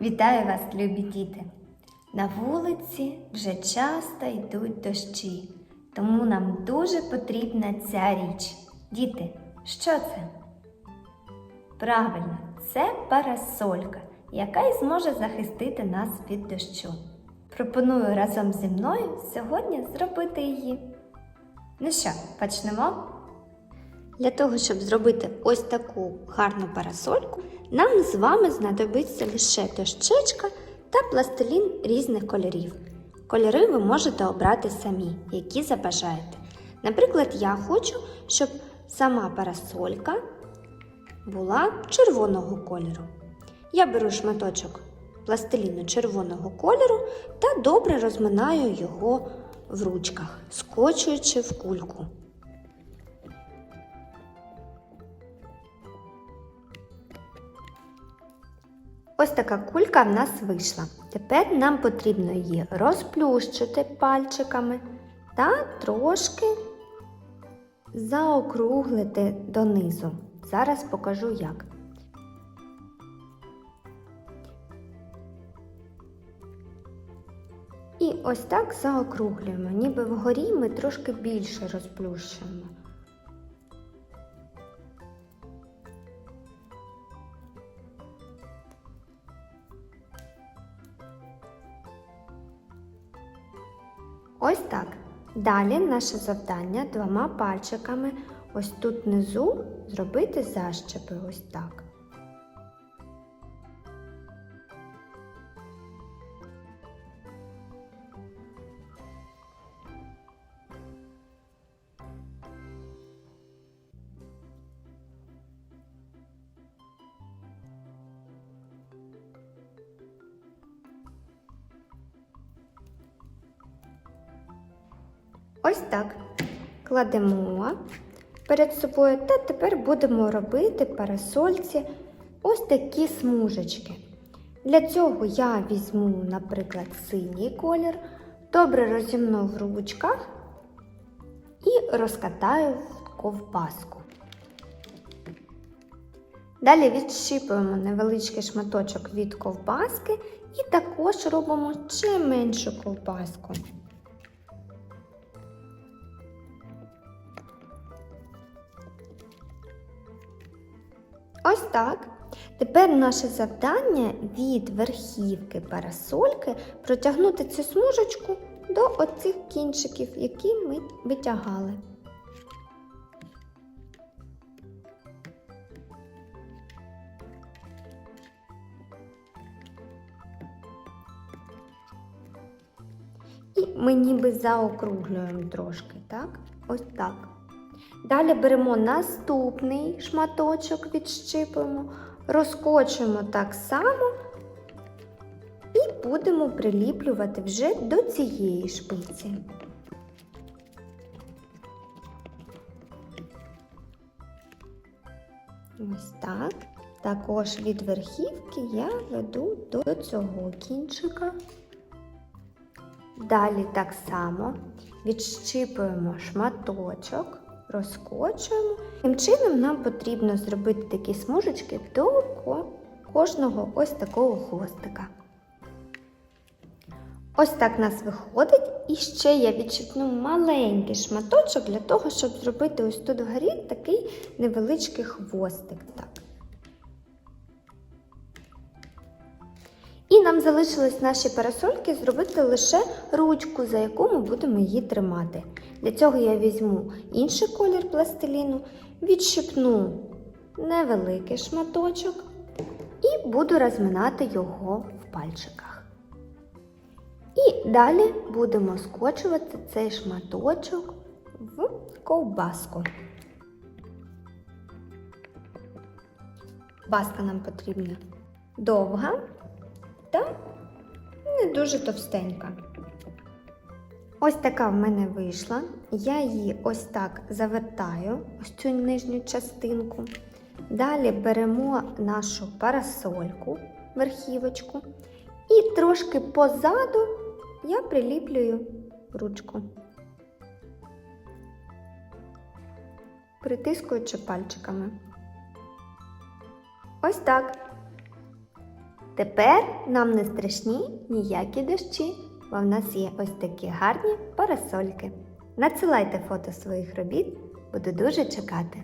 Вітаю вас, любі діти! На вулиці вже часто йдуть дощі, тому нам дуже потрібна ця річ. Діти, що це? Правильно, це парасолька, яка й зможе захистити нас від дощу. Пропоную разом зі мною сьогодні зробити її. Ну що, почнемо? Для того, щоб зробити ось таку гарну парасольку, нам з вами знадобиться лише дощечка та пластилін різних кольорів. Кольори ви можете обрати самі, які забажаєте. Наприклад, я хочу, щоб сама парасолька була червоного кольору. Я беру шматочок пластиліну червоного кольору та добре розминаю його в ручках, скочуючи в кульку. Ось така кулька в нас вийшла. Тепер нам потрібно її розплющити пальчиками та трошки заокруглити донизу. Зараз покажу як. І ось так заокруглюємо, ніби вгорі ми трошки більше розплющуємо. Ось так. Далі наше завдання двома пальчиками ось тут внизу зробити защепи ось так. Ось так. Кладемо перед собою та тепер будемо робити парасольці ось такі смужечки. Для цього я візьму, наприклад, синій колір, добре розімну в ручках і розкатаю в ковбаску. Далі відщипуємо невеличкий шматочок від ковбаски і також робимо ще меншу ковбаску. Ось так. Тепер наше завдання від верхівки парасольки протягнути цю смужечку до оцих кінчиків, які ми витягали. І ми ніби заокруглюємо трошки, так? Ось так. Далі беремо наступний шматочок, відщипуємо, розкочуємо так само і будемо приліплювати вже до цієї шпиці. Ось так. Також від верхівки я веду до цього кінчика. Далі так само відщипуємо шматочок розкочуємо. Тим чином нам потрібно зробити такі смужечки до кожного ось такого хвостика. Ось так у нас виходить. І ще я відчіпну маленький шматочок для того, щоб зробити ось тут вгорі такий невеличкий хвостик. Так. І нам залишилось наші парасольки зробити лише ручку, за яку ми будемо її тримати. Для цього я візьму інший колір пластиліну, відщипну невеликий шматочок і буду розминати його в пальчиках. І далі будемо скочувати цей шматочок в ковбаску. Баска нам потрібна довга та не дуже товстенька. Ось така в мене вийшла. Я її ось так завертаю, ось цю нижню частинку. Далі беремо нашу парасольку, верхівочку, і трошки позаду я приліплюю ручку, притискуючи пальчиками. Ось так. Тепер нам не страшні ніякі дощі, бо в нас є ось такі гарні парасольки. Надсилайте фото своїх робіт, буду дуже чекати.